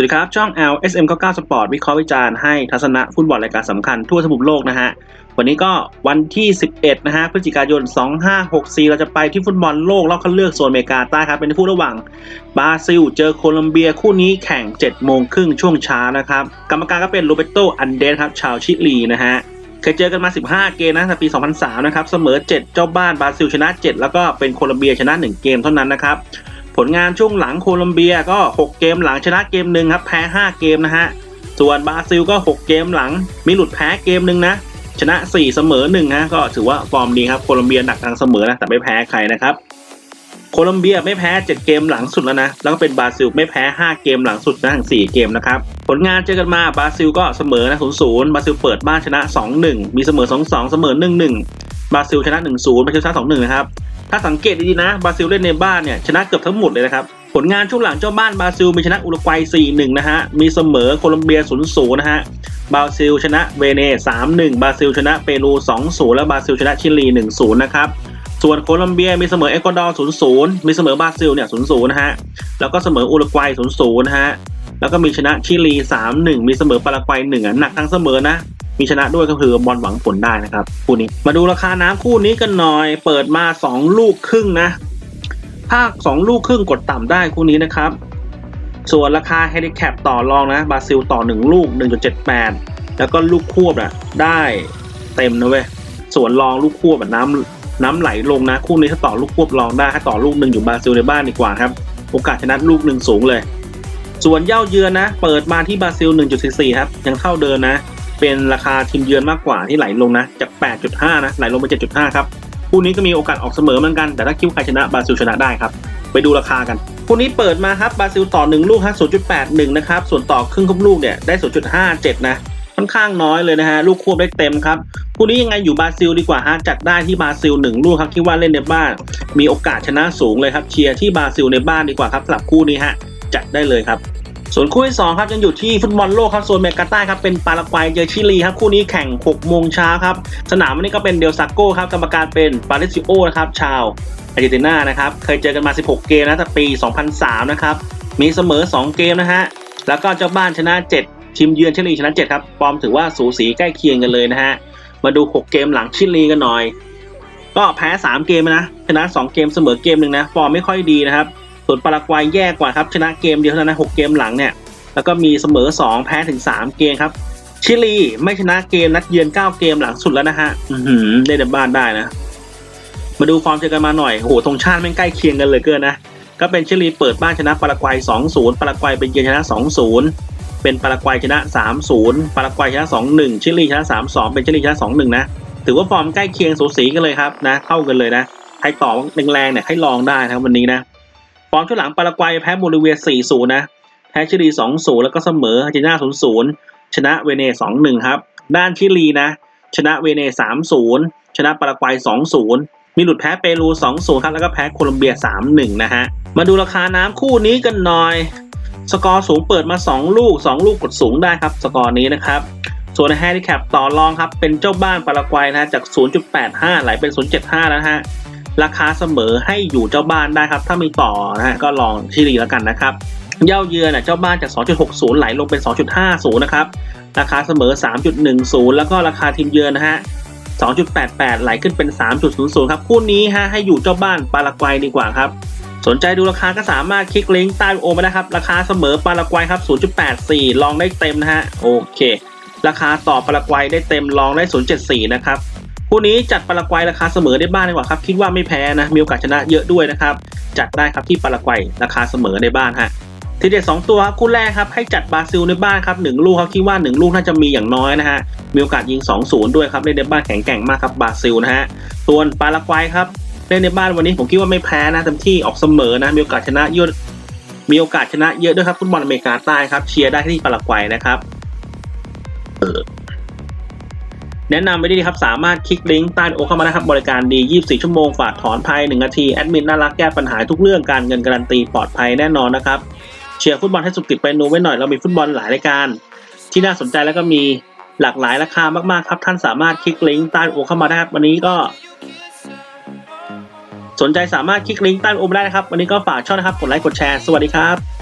วัสดีครับ ช่อง LSM 99 Sport วิเคราะห์วิจารณ์ให้ทัศนะฟุตบอลรายการสำคัญทั่วทั้งมุมโลกนะฮะ วันนี้ก็วันที่ 11 นะฮะพฤศจิกายน 2564 เราจะไปที่ฟุตบอลโลกรอบคัดเลือกโซนอเมริกาใต้ครับ เป็นคู่ระหว่างบราซิล เจอโคลอมเบียคู่นี้แข่ง 7 โมงครึ่งช่วงเช้านะครับ กรรมการก็เป็นโรเบโตอันเดสครับชาวชิลีนะฮะเคยเจอกันมา 15 เกมนะในปี 2003 นะครับ เสมอ 7 เจ้าบ้านบราซิลชนะ 7 แล้วก็เป็นโคลอมเบียชนะ 1 เกมเท่านั้นนะครับ ลงานช่วงหลังโคลอมเบียก็ 6 เกมหลังชนะเกมหนึ่งครับแพ้ 5 เกมนะฮะ ส่วนบราซิลก็ 6 เกมหลัง มีหลุดแพ้เกมหนึ่งนะ ชนะ 4 เสมอ1นะก็ถือว่าฟอร์มดีครับโคลอมเบียหนักทางเสมอนะแต่ไม่แพ้ใครนะครับโคลอมเบียไม่แพ้ 7 เกมหลังสุดแล้วนะ แล้วก็เป็นบราซิลไม่แพ้ 5 เกมหลังสุดนะทั้ง4เกมนะครับ ผลงานเจอกันมาบราซิลก็เสมอนะ0-0บราซิลเปิดบ้านชนะ 2-1 มีเสมอ 2-2 เสมอ 1-1 บราซิลชนะ1-0บราซิลชนะ2-1นะครับ ถ้าสังเกตดีๆนะบราซิลเล่นในบ้านเนี่ยชนะเกือบทั้งหมดเลยนะครับ ผลงานช่วงหลังเจ้าบ้านบราซิลมีชนะอุรุกวัย 4-1 นะฮะ มีเสมอโคลอมเบีย 0-0 นะฮะ บราซิลชนะเวเนส3-1 บราซิลชนะเปรู 2-0 และบราซิลชนะชิลี 1-0 นะครับส่วนโคลอมเบียมีเสมอเอกวาดอร์0-0มีเสมอบราซิลเนี่ย0-0นะฮะ แล้วก็เสมออุรุกวัย0-0นะฮะ แล้วก็มีชนะชิลี 3-1 มีเสมอปารากวัย1อะหนักทั้งเสมอนะ มีชนะด้วยก็คือบอลหวังผลได้นะครับคู่นี้มาดูราคาน้ำคู่นี้กันหน่อย เปิดมา 2 ลูกครึ่งนะ ภาค 2 ลูกครึ่งกดต่ำได้คู่นี้นะครับ ส่วนราคาเฮลิแคปต่อรองนะบราซิลต่อ 1 ลูก 1.78 แล้วก็ลูกควบอะได้เต็มนะเว้ยส่วนรองลูกควบแบบน้ำน้ำไหลลงนะ คู่นี้ถ้าต่อลูกควบรองได้ถ้าต่อลูกหนึ่งอยู่บราซิลในบ้านดีกว่าครับ โอกาสชนะลูกหนึ่งสูงเลย ส่วนเย่าเยือนนะ เปิดมาที่บราซิล 1.44 ครับ ยังเท่าเดิมนะ เป็นราคาทีมเยือนมากกว่าที่ไหลลงนะจาก 8.5 นะไหลลงไป 7.5 ครับคู่นี้ก็มีโอกาสออกเสมอเหมือนกัน แต่ถ้าคิดว่าใครชนะบราซิลชนะได้ครับไปดูราคากันคู่นี้เปิดมาครับบราซิลต่อ 1 ลูกฮะ0.81 นะครับ ส่วนต่อครึ่งครบลูกเนี่ยได้ 0.57 นะค่อนข้างน้อยเลยนะฮะลูกควบได้เต็มครับคู่นี้ยังไงอยู่บราซิลดีกว่าฮะจัดได้ที่บราซิล 1 ลูกครับคิดว่าเล่นในบ้าน มีโอกาสชนะสูงเลยครับเชียร์ที่บราซิลในบ้านดีกว่าครับสำหรับคู่นี้ฮะจัดได้เลยครับ ส่วนคู่ที่2ครับยังอยู่ที่ฟุตบอลโลกครับโซนเมกาใต้ครับเป็นปารากวัยเจอชิลีครับคู่นี้แข่ง6โมงเช้าครับสนามวันนี้ก็เป็นเดลซาโก้ครับกรรมการเป็นปาเลซิโอนะครับชาวอาร์เจนตินานะครับเคยเจอกันมา 16 เกมนะแต่ปี 2003 นะครับมีเสมอ 2 เกมนะฮะแล้วก็เจ้าบ้านชนะ 7 ทีมเยือนชิลีชนะ 7 ครับฟอร์มถือว่าสูสีใกล้เคียงกันเลยนะฮะมาดู 6 เกมหลังชิลีกันหน่อย ก็แพ้ 3 เกมนะชนะ 2 เกมเสมอเกมหนึ่งนะฟอร์มไม่ค่อยดีนะครับ ส่วนปารากวัยแย่กว่าครับชนะเกมเดียวเท่านั้นนะ6เกมหลังเนี่ยแล้วก็มีเสมอ 2 แพ้ถึง 3 เกมครับ ชิลีไม่ชนะเกมนัดเยือน 9 เกมหลังสุดแล้วนะฮะได้ในบ้านได้นะ มาดูฟอร์มเจอกันมาหน่อยโอ้โหธงชาติแม่งใกล้เคียงกันเลยเกินนะ ก็เป็นชิลีเปิดบ้านชนะปารากวัย 2-0 ปารากวัยเป็นเยือนชนะ 2-0 เป็นปารากวัยชนะ 3-0 ปารากวัยชนะ 2-1 ชิลีชนะ 3-2 เป็นชิลีชนะ 2-1 นะ ถือว่าฟอร์มใกล้เคียงสูสีกันเลยครับนะ เท่ากันเลยนะ ใครต่อแรงๆเนี่ยให้ลองได้นะครับวันนี้นะ ฟอร์มช่วงหลังปารากวัยแพ้โบลิเวีย 4-0 นะ แพ้ชิลี 2-0 แล้วก็เสมออาร์เจนตินา 0-0 ชนะเวเนส2-1 ครับ ด้านชิลีนะ ชนะเวเน 3-0 ชนะปารากวัย 2-0 มีหลุดแพ้เปรู 2-0 ครับ แล้วก็แพ้โคลอมเบีย 3-1 นะฮะ มาดูราคาน้ำคู่นี้กันหน่อย สกอร์สูงเปิดมา 2 ลูก 2 ลูกกดสูงได้ครับ สกอร์นี้นะครับส่วนแฮนดิแคปต่อรองครับ เป็นเจ้าบ้านปารากวัยนะจาก 0.85 ไหลเป็น 0.75 แล้วฮะ ราคาเสมอให้อยู่เจ้าบ้านได้ครับ ถ้ามีต่อนะฮะก็ลองชิลีแล้วกันนะครับ เย่าเยือนนะเจ้าบ้านจาก 2.60 ไหลลงเป็น 2.50 นะครับ ราคาเสมอ 3.10 แล้วก็ราคาทีมเยือนนะฮะ 2.88 ไหลขึ้นเป็น 3.00 ครับคู่นี้ฮะให้อยู่เจ้าบ้านปารากวัยดีกว่าครับสนใจดูราคาก็สามารถคลิกลิงก์ใต้โอมาได้ครับ ราคาเสมอปารากวัยครับ 0.84 ลองได้เต็มนะฮะ โอเค ราคาต่อปารากวัยได้เต็มลองได้ 0.74 นะครับ คู่นี้จัดปารากวัยราคาเสมอได้บ้านดีกว่าครับ คิดว่าไม่แพ้นะ มีโอกาสชนะเยอะด้วยนะครับ จัดได้ครับที่ปารากวัยราคาเสมอในบ้านฮะทีเด็ดสองตัวครับคู่แรกครับให้จัดบราซิลในบ้านครับหนึ่งลูกครับคิดว่าหนึ่งลูกน่าจะมีอย่างน้อยนะฮะมีโอกาสยิง 2-0 ด้วยครับเล่นในบ้านแข็งแกร่งมากครับบราซิลนะฮะส่วนปารากวัยครับเล่นในบ้านวันนี้ผมคิดว่าไม่แพ้นะเต็มที่ออกเสมอนะมีโอกาสชนะเยอะมีโอกาสชนะเยอะด้วยครับฟุตบอลอเมริกาใต้ครับเชียร์ได้ที่ปารากวัยนะครับเออ แนะนำไปดีครับสามารถคลิกลิงก์ใต้โอเข้ามานะครับบริการดี 24 ชั่วโมงฝากถอนภาย1นาทีแอดมินน่ารักแก้ปัญหาทุกเรื่องการเงินการันตีปลอดภัยแน่นอนนะครับเชียร์ฟุตบอลให้สุดติดไปนูไว้หน่อยเรามีฟุตบอลหลายรายการ ที่น่าสนใจแล้วก็มีหลากหลายราคามากๆครับ ท่านสามารถคลิกลิงก์ใต้โอเข้ามาได้ครับวันนี้ก็ สนใจสามารถคลิกลิงก์ใต้โอมาได้นะครับ วันนี้ก็ฝากช่องนะครับกดไลค์กดแชร์สวัสดีครับ